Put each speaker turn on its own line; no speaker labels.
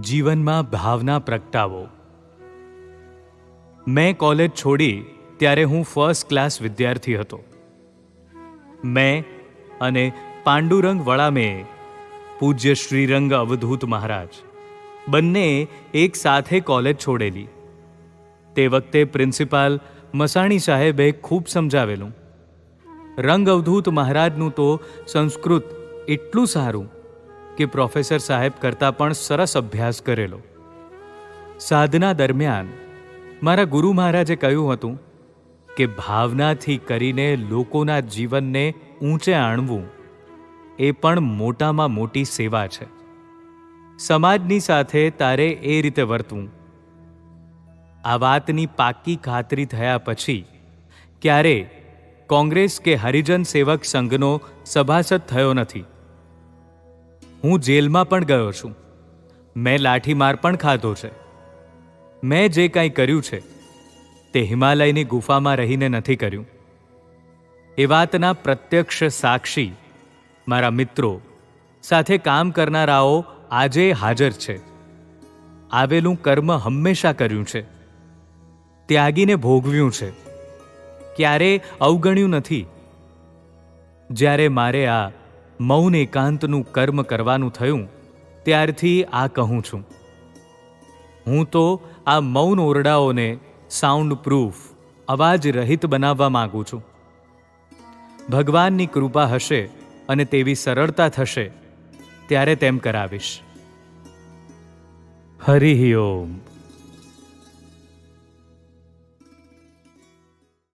જીવનમાં ભાવના પ્રગટાવો. મેં કોલેજ છોડી ત્યારે હું ફર્સ્ટ ક્લાસ વિદ્યાર્થી હતો. મેં અને પાંડુરંગ વળામે પૂજ્ય શ્રીરંગ અવધૂત મહારાજ બંને એક સાથે કોલેજ છોડેલી. તે વખતે પ્રિન્સિપાલ મસાણી સાહેબે ખૂબ સમજાવેલું. રંગ અવધૂત મહારાજનું તો સંસ્કૃત એટલું સારું કે પ્રોફેસર સાહેબ કરતાં પણ સરસ અભ્યાસ કરેલો. સાધના દરમિયાન મારા ગુરુ મહારાજે કહ્યું હતું કે ભાવનાથી કરીને લોકોના જીવનને ઊંચે આણવું એ પણ મોટામાં મોટી સેવા છે. સમાજની સાથે તારે એ રીતે વર્તવું. આ વાતની પાક્કી ખાતરી થયા પછી ક્યારે કોંગ્રેસ કે હરિજન સેવક સંઘનો સભાસદ થયો નથી. હું જેલમાં પણ ગયો છું. મેં લાઠીમાર પણ ખાધો છે. મેં જે કાંઈ કર્યું છે, તે હિમાલયની ગુફામાં રહીને નથી કર્યું. એ વાતના પ્રત્યક્ષ સાક્ષી મારા મિત્રો સાથે કામ કરનારાઓ આજે હાજર છે. આવેલું કર્મ હંમેશા કર્યું છે. ત્યાગીને ભોગવ્યું છે. ક્યારે અવગણ્યું નથી. જ્યારે મારે આ મૌન એકાંતનું કર્મ કરવાનું થયું, ત્યારથી આ કહું છું. હું તો આ મૌન ઓરડાઓને સાઉન્ડ પ્રૂફ અવાજ રહિત બનાવવા માંગુ છું. ભગવાનની કૃપા હશે અને તેવી સરળતા થશે, ત્યારે તેમ કરાવીશ. હરિ ઓમ